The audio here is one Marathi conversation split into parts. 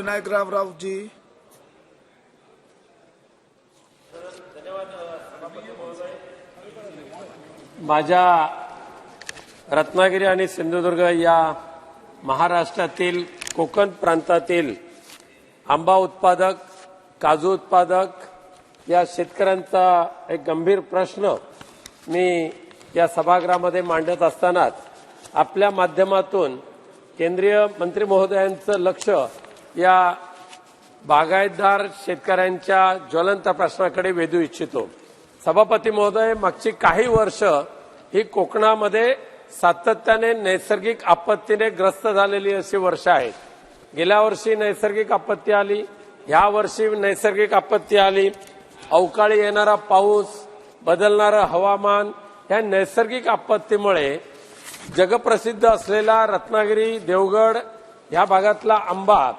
विनायकराव रावजी माझ्या रत्नागिरी आणि सिंधुदुर्ग या महाराष्ट्रातील कोकण प्रांतातील आंबा उत्पादक काजू उत्पादक या शेतकऱ्यांचा एक गंभीर प्रश्न मी या सभागृहामध्ये मांडत असतानाच आपल्या माध्यमातून केंद्रीय मंत्री महोदयांचं लक्ष या बागायतदार शेतकऱ्यांच्या ज्वलंत प्रश्नाकडे वेधू इच्छितो. सभापती महोदय मागची काही वर्ष ही कोकणामध्ये सातत्याने नैसर्गिक आपत्तीने ग्रस्त झालेली अशी वर्ष आहेत. गेल्या वर्षी नैसर्गिक आपत्ती आली ह्या वर्षी नैसर्गिक आपत्ती आली. अवकाळी येणारा पाऊस बदलणारं हवामान या नैसर्गिक आपत्तीमुळे जगप्रसिद्ध असलेला रत्नागिरी देवगड या भागातला आंबा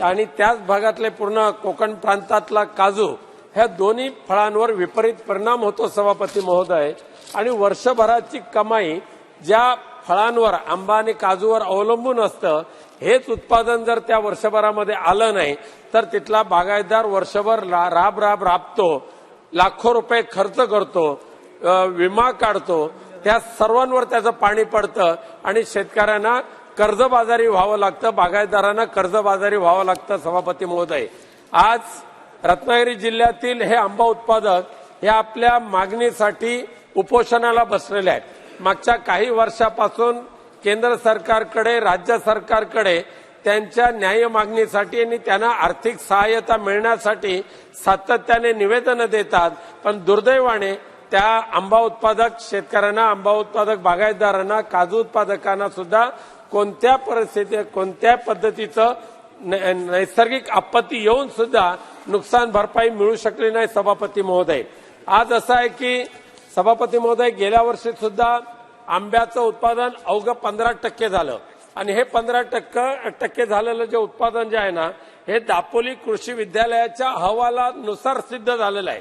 आणि त्याच भागातले पूर्ण कोकण प्रांतातला काजू ह्या दोन्ही फळांवर विपरीत परिणाम होतो सभापती महोदय. आणि वर्षभराची कमाई ज्या फळांवर आंबा आणि काजूवर अवलंबून असतं हेच उत्पादन जर त्या वर्षभरामध्ये आलं नाही तर तिथला बागायतदार वर्षभर रा- राब राब राबतो लाखो रुपये खर्च करतो विमा काढतो त्या सर्वांवर त्याचं पाणी पडतं आणि शेतकऱ्यांना कर्जबाजारी व्हावं लागतं बागायतदारांना कर्जबाजारी व्हावं लागतं सभापती महोदय. आज रत्नागिरी जिल्ह्यातील हे आंबा उत्पादक हे आपल्या मागणीसाठी उपोषणाला बसलेले आहेत. मागच्या काही वर्षापासून केंद्र सरकारकडे राज्य सरकारकडे त्यांच्या न्याय मागणीसाठी आणि त्यांना आर्थिक सहाय्यता मिळण्यासाठी सातत्याने निवेदनं देतात. पण दुर्दैवाने त्या आंबा उत्पादक शेतकऱ्यांना आंबा उत्पादक बागायतदारांना काजू उत्पादकांना सुद्धा कोणत्या परिस्थितीत कोणत्या पद्धतीचं नैसर्गिक आपत्ती येऊन सुद्धा नुकसान भरपाई मिळू शकली नाही सभापती महोदय. आज असं आहे की सभापती महोदय गेल्या वर्षी सुद्धा आंब्याचं उत्पादन अवघं पंधरा टक्के झालं. आणि हे पंधरा टक्के टक्के झालेलं जे उत्पादन जे आहे ना हे दापोली कृषी विद्यालयाच्या अहवालानुसार सिद्ध झालेलं आहे.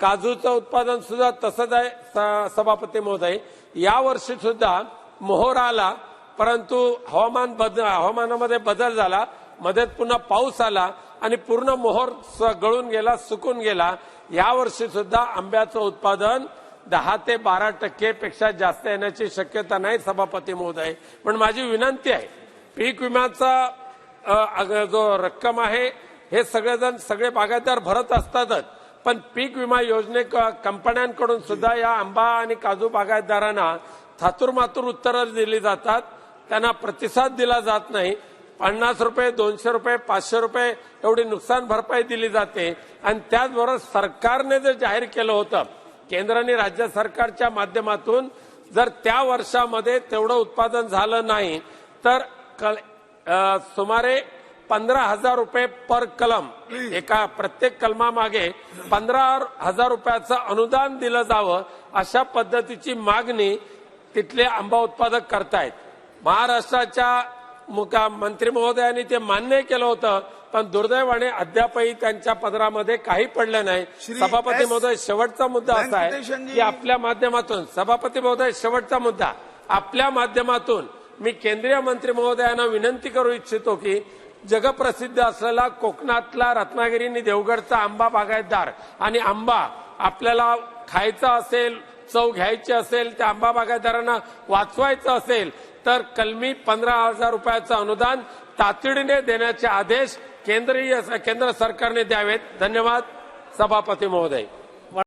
काजूचं उत्पादन सुद्धा तसंच आहे स- सभापती महोदय. या वर्षी सुद्धा मोहर आला परंतु हवामान बदल हवामानामध्ये बदल झाला. मध्येच पुन्हा पाऊस आला आणि पूर्ण मोहर स- गळून गेला सुकून गेला. या वर्षी सुद्धा आंब्याचं उत्पादन दहा ते बारा टक्के पेक्षा जास्त येण्याची शक्यता नाही सभापती महोदय. पण माझी विनंती आहे पीक विम्याचा अग- जो रक्कम आहे हे सगळेजण सगळे बागायतदार भरत असतातच. पण पीक विमा योजने क- कंपन्यांकडून सुद्धा या आंबा आणि काजू बागायतदारांना थातुरमातूर उत्तरं दिली जातात. त्यांना प्रतिसाद दिला जात नाही. पन्नास रुपये दोनशे रुपये पाचशे रुपये एवढी नुकसान भरपाई दिली जाते. आणि त्याचबरोबर सरकारने जे जाहीर केलं होतं केंद्र आणि राज्य सरकारच्या माध्यमातून जर त्या वर्षामध्ये तेवढं उत्पादन झालं नाही तर कल- सुमारे पंधरा हजार रुपये पर कलम एका प्रत्येक कलमामागे पंधरा हजार रुपयाचं अनुदान दिलं जावं अशा पद्धतीची मागणी तिथले आंबा उत्पादक करतायत महाराष्ट्राच्या मुका मंत्री महोदयांनी ते मान्य केलं होतं पण दुर्दैवाने अद्यापही त्यांच्या पदरामध्ये काही पडलं नाही सभापती. महोदय शेवटचा मुद्दा असा आहे. की आपल्या माध्यमातून सभापती महोदय शेवटचा मुद्दा आपल्या माध्यमातून मी केंद्रीय मंत्री महोदयांना विनंती करू इच्छितो की जगप्रसिद्ध असलेला कोकणातला रत्नागिरी आणि देवगडचा आंबा बागायतदार. आणि आंबा आपल्याला खायचा असेल चव घ्यायची असेल त्या आंबा बागायतदारांना वाचवायचं असेल तर कलमी पंधरा हजार रुपयाचं अनुदान तातडीने देण्याचे आदेश केंद्रीय केंद्र सरकारने द्यावेत. धन्यवाद. सभापती महोदय.